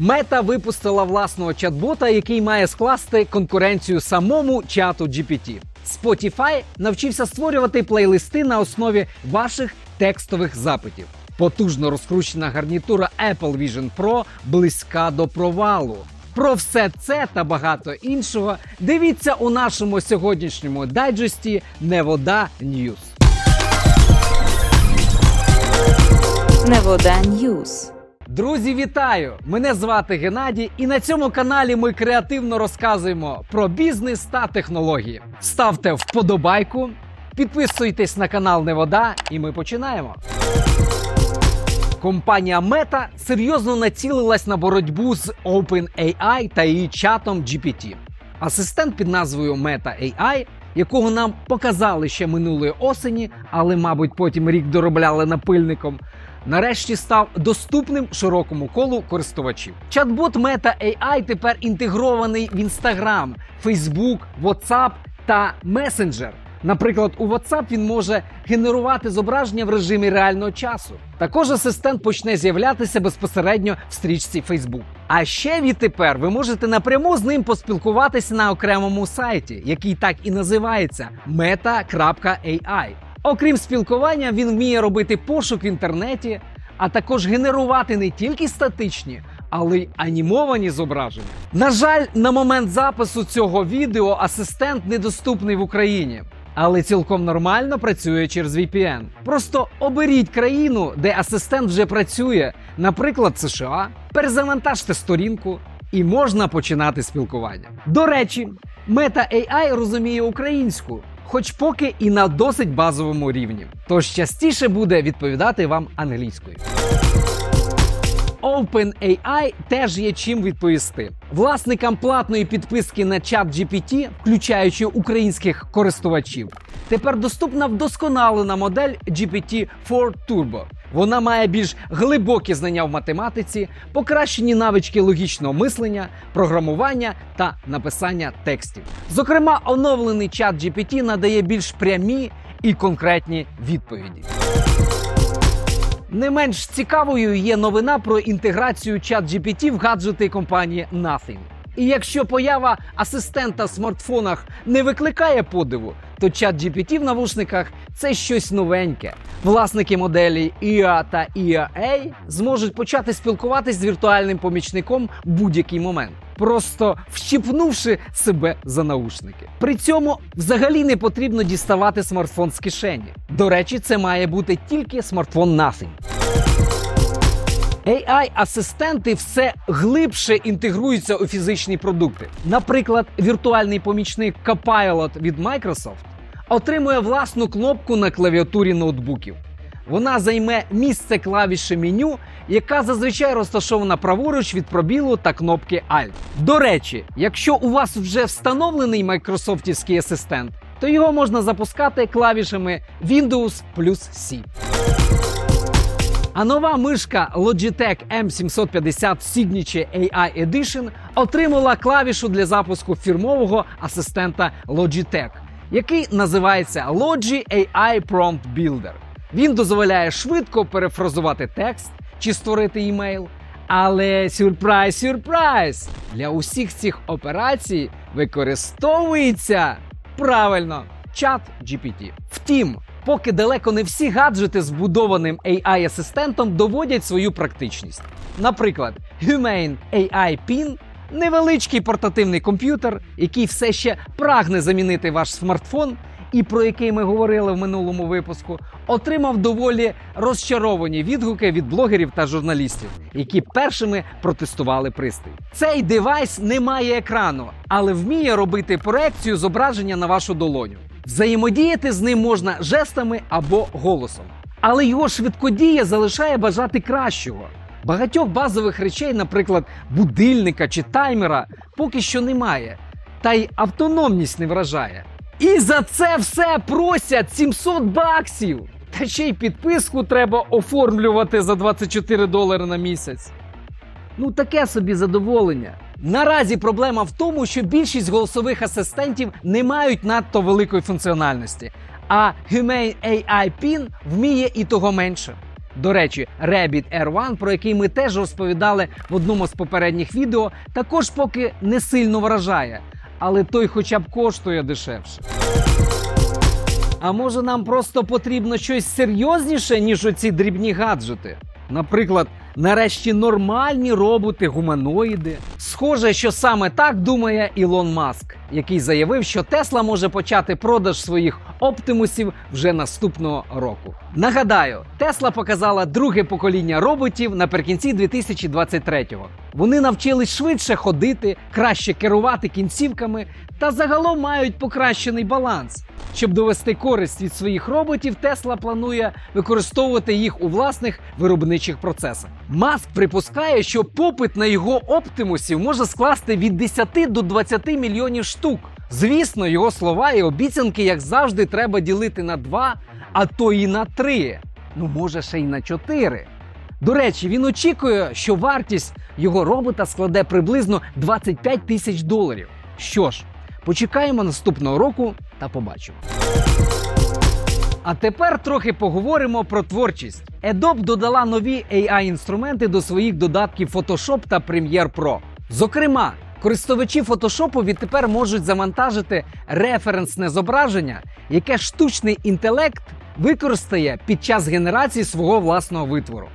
Мета випустила власного чат-бота, який має скласти конкуренцію самому чату GPT. Spotify навчився створювати плейлисти на основі ваших текстових запитів. Потужно розкручена гарнітура Apple Vision Pro близька до провалу. Про все це та багато іншого дивіться у нашому сьогоднішньому дайджесті Невода Ньюз. Невода Ньюз. Друзі, вітаю! Мене звати Геннадій, і на цьому каналі ми креативно розказуємо про бізнес та технології. Ставте вподобайку, підписуйтесь на канал Невода, і ми починаємо. Компанія Meta серйозно націлилась на боротьбу з OpenAI та її чатом GPT. Асистент під назвою Meta AI, якого нам показали ще минулої осені, але, мабуть, потім рік доробляли напильником. Нарешті став доступним широкому колу користувачів. Чат-бот Meta AI тепер інтегрований в Instagram, Facebook, WhatsApp та Messenger. Наприклад, у WhatsApp він може генерувати зображення в режимі реального часу. Також асистент почне з'являтися безпосередньо в стрічці Facebook. А ще відтепер ви можете напряму з ним поспілкуватися на окремому сайті, який так і називається meta.ai. Окрім спілкування, він вміє робити пошук в інтернеті, а також генерувати не тільки статичні, але й анімовані зображення. На жаль, на момент запису цього відео асистент недоступний в Україні. Але цілком нормально працює через VPN. Просто оберіть країну, де асистент вже працює, наприклад, США, перезавантажте сторінку, і можна починати спілкування. До речі, Meta AI розуміє українську, хоч поки і на досить базовому рівні. Тож частіше буде відповідати вам англійською. OpenAI теж є чим відповісти. Власникам платної підписки на чат GPT, включаючи українських користувачів, тепер доступна вдосконалена модель GPT-4 Turbo. Вона має більш глибокі знання в математиці, покращені навички логічного мислення, програмування та написання текстів. Зокрема, оновлений чат GPT надає більш прямі і конкретні відповіді. Не менш цікавою є новина про інтеграцію ChatGPT в гаджети компанії Nothing. І якщо поява асистента в смартфонах не викликає подиву, то ChatGPT в навушниках це щось новеньке. Власники моделі IA та IA-A зможуть почати спілкуватись з віртуальним помічником в будь-який момент, просто вщипнувши себе за наушники. При цьому взагалі не потрібно діставати смартфон з кишені. До речі, це має бути тільки смартфон Nothing. AI-асистенти все глибше інтегруються у фізичні продукти. Наприклад, віртуальний помічник Copilot від Microsoft отримує власну кнопку на клавіатурі ноутбуків. Вона займе місце клавіші меню, яка зазвичай розташована праворуч від пробілу та кнопки Alt. До речі, якщо у вас вже встановлений майкрософтівський асистент, то його можна запускати клавішами Windows плюс C. А нова мишка Logitech M750 Signature AI Edition отримала клавішу для запуску фірмового асистента Logitech, який називається Logi AI Prompt Builder. Він дозволяє швидко перефразувати текст чи створити імейл. Але сюрприз, сюрприз! Для усіх цих операцій використовується правильно чат GPT. Втім, поки далеко не всі гаджети з вбудованим AI-асистентом доводять свою практичність. Наприклад, Humane AI Pin – невеличкий портативний комп'ютер, який все ще прагне замінити ваш смартфон, і про який ми говорили в минулому випуску, отримав доволі розчаровані відгуки від блогерів та журналістів, які першими протестували пристрій. Цей девайс не має екрану, але вміє робити проекцію зображення на вашу долоню. Взаємодіяти з ним можна жестами або голосом. Але його швидкодія залишає бажати кращого. Багатьох базових речей, наприклад, будильника чи таймера, поки що немає, та й автономність не вражає. І за це все просять 700 баксів. Та ще й підписку треба оформлювати за 24 долари на місяць. Ну, таке собі задоволення. Наразі проблема в тому, що більшість голосових асистентів не мають надто великої функціональності, а Humane AI PIN вміє і того менше. До речі, Rabbit Air One, про який ми теж розповідали в одному з попередніх відео, також поки не сильно вражає, але той хоча б коштує дешевше. А може нам просто потрібно щось серйозніше, ніж оці дрібні гаджети? Наприклад, нарешті нормальні роботи-гуманоїди. Схоже, що саме так думає Ілон Маск, який заявив, що Тесла може почати продаж своїх оптимусів вже наступного року. Нагадаю, Тесла показала друге покоління роботів наприкінці 2023-го. Вони навчились швидше ходити, краще керувати кінцівками та загалом мають покращений баланс. Щоб довести користь від своїх роботів, Тесла планує використовувати їх у власних виробничих процесах. Маск припускає, що попит на його оптимусів може скласти від 10 до 20 мільйонів штук. Звісно, його слова і обіцянки, як завжди, треба ділити на два, а то і на три. Ну, може, ще й на чотири. До речі, він очікує, що вартість його робота складе приблизно 25 тисяч доларів. Що ж, почекаємо наступного року та побачимо. А тепер трохи поговоримо про творчість. Adobe додала нові AI-інструменти до своїх додатків Photoshop та Premiere Pro. Зокрема, користувачі Photoshop відтепер можуть завантажити референсне зображення, яке штучний інтелект використає під час генерації свого власного витвору.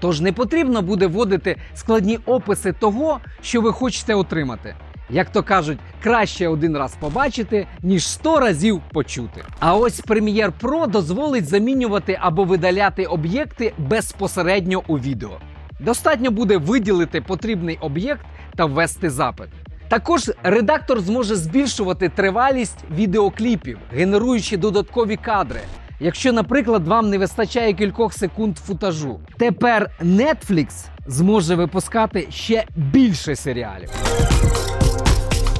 Тож не потрібно буде вводити складні описи того, що ви хочете отримати. Як то кажуть, краще один раз побачити, ніж сто разів почути. А ось Premiere Pro дозволить замінювати або видаляти об'єкти безпосередньо у відео. Достатньо буде виділити потрібний об'єкт та ввести запит. Також редактор зможе збільшувати тривалість відеокліпів, генеруючи додаткові кадри. Якщо, наприклад, вам не вистачає кількох секунд футажу, тепер Netflix зможе випускати ще більше серіалів.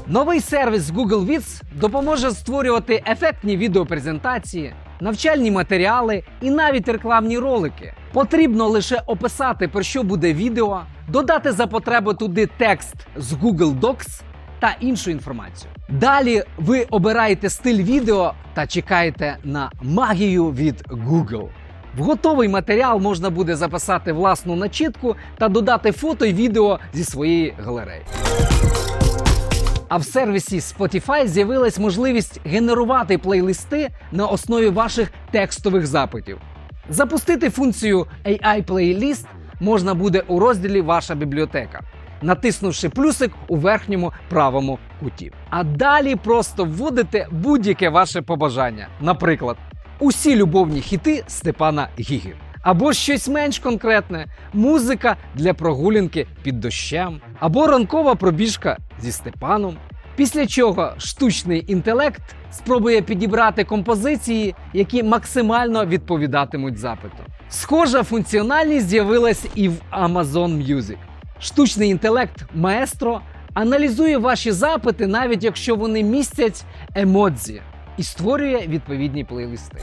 Новий сервіс Google Vids допоможе створювати ефектні відеопрезентації, навчальні матеріали і навіть рекламні ролики. Потрібно лише описати, про що буде відео, додати за потреби туди текст з Google Docs та іншу інформацію. Далі ви обираєте стиль відео та чекаєте на магію від Google. В готовий матеріал можна буде записати власну начітку та додати фото й відео зі своєї галереї. А в сервісі Spotify з'явилась можливість генерувати плейлисти на основі ваших текстових запитів. Запустити функцію AI Playlist можна буде у розділі Ваша бібліотека, натиснувши плюсик у верхньому правому куті. А далі просто вводите будь-яке ваше побажання. Наприклад, усі любовні хіти Степана Гіги. Або щось менш конкретне музика для прогулянки під дощем, або ранкова пробіжка зі Степаном. Після чого штучний інтелект спробує підібрати композиції, які максимально відповідатимуть запиту. Схожа функціональність з'явилась і в Amazon Music. Штучний інтелект Maestro аналізує ваші запити, навіть якщо вони містять емодзі, і створює відповідні плейлисти.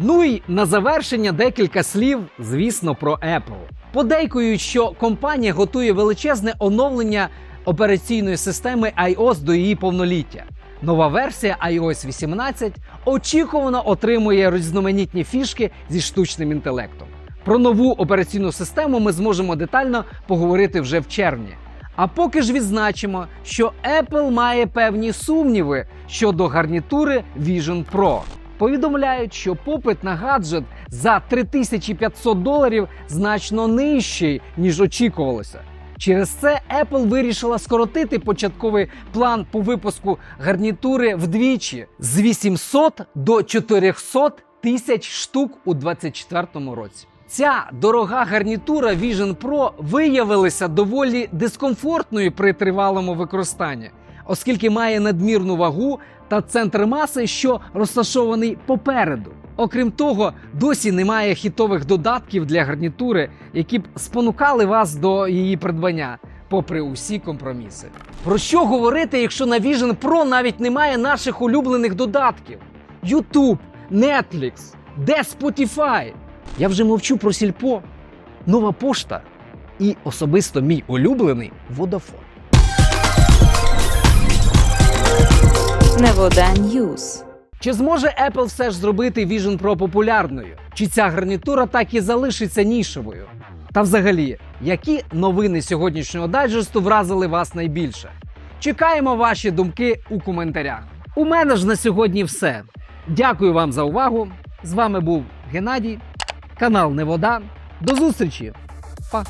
Ну і на завершення декілька слів, звісно, про Apple. Подейкують, що компанія готує величезне оновлення операційної системи iOS до її повноліття. Нова версія iOS 18 очікувано отримує різноманітні фішки зі штучним інтелектом. Про нову операційну систему ми зможемо детально поговорити вже в червні. А поки ж відзначимо, що Apple має певні сумніви щодо гарнітури Vision Pro. Повідомляють, що попит на гаджет за 3500 доларів значно нижчий, ніж очікувалося. Через це Apple вирішила скоротити початковий план по випуску гарнітури вдвічі з 800 до 400 тисяч штук у 2024 році. Ця дорога гарнітура Vision Pro виявилася доволі дискомфортною при тривалому використанні, оскільки має надмірну вагу та центр маси, що розташований попереду. Окрім того, досі немає хітових додатків для гарнітури, які б спонукали вас до її придбання, попри усі компроміси. Про що говорити, якщо на Vision Pro навіть немає наших улюблених додатків? YouTube, Netflix, де Spotify? Я вже мовчу про сільпо, нова пошта і особисто мій улюблений Vodafone. Невода Ньюс. Чи зможе Apple все ж зробити Vision Pro популярною? Чи ця гарнітура так і залишиться нішевою? Та взагалі, які новини сьогоднішнього дайджесту вразили вас найбільше? Чекаємо ваші думки у коментарях. У мене ж на сьогодні все. Дякую вам за увагу. З вами був Геннадій, канал Не Вода. До зустрічі! Па!